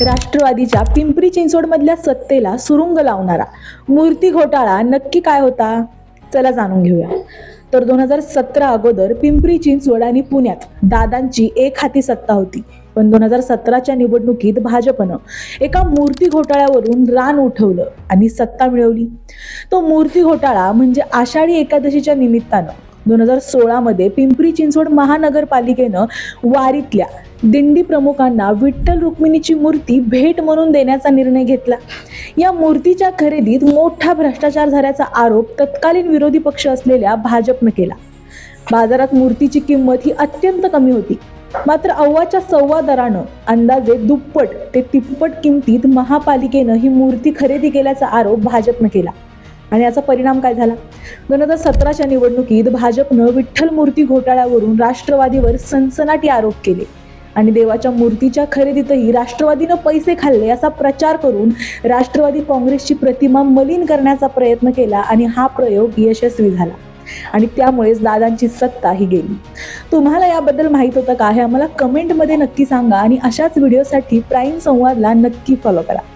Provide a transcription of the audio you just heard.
राष्ट्रवादीच्या पिंपरी चिंचवडमधल्या सत्तेला सुरुंग लावणारा. मूर्ती घोटाळा नक्की काय होता? चला जाणून घेऊया. तर दोन हजार सतरा अगोदर पिंपरी चिंचवड आणि पुण्यात दादांची एक हाती सत्ता होती. पण दोन हजार सतराच्या निवडणुकीत भाजपनं एका मूर्ती घोटाळ्यावरून रान उठवलं आणि सत्ता मिळवली. तो मूर्ती घोटाळा म्हणजे आषाढी एकादशीच्या निमित्तानं दोन हजार सोळामध्ये पिंपरी चिंचवड महानगरपालिकेनं वारीतल्या दिंडी प्रमुखांना विठ्ठल रुक्मिणीची मूर्ती भेट म्हणून देण्याचा निर्णय घेतला. या मूर्तीच्या खरेदीत मोठा भ्रष्टाचार झाल्याचा आरोप तत्कालीन विरोधी पक्ष असलेल्या भाजपनं केला. बाजारात मूर्तीची किंमत ही अत्यंत कमी होती. मात्र अव्वाच्या सव्वा दरानं अंदाजे दुप्पट ते तिप्पट किमतीत महापालिकेनं ही मूर्ती खरेदी केल्याचा आरोप भाजपनं केला. आणि याचा परिणाम काय झाला? दोन हजार सतराच्या निवडणुकीत भाजपनं विठ्ठल मूर्ती घोटाळ्यावरून राष्ट्रवादीवर सनसनाटी आरोप केले. आणि देवाच्या मूर्तीच्या खरेदीतही राष्ट्रवादीनं पैसे खाल्ले असा प्रचार करून राष्ट्रवादी काँग्रेसची प्रतिमा मलिन करण्याचा प्रयत्न केला आणि हा प्रयोग यशस्वी झाला. आणि त्यामुळेच दादांची सत्ता ही गेली. तुम्हाला याबद्दल माहीत होतं का? हे आम्हाला कमेंटमध्ये नक्की सांगा आणि अशाच व्हिडिओसाठी प्राईम संवादला नक्की फॉलो करा.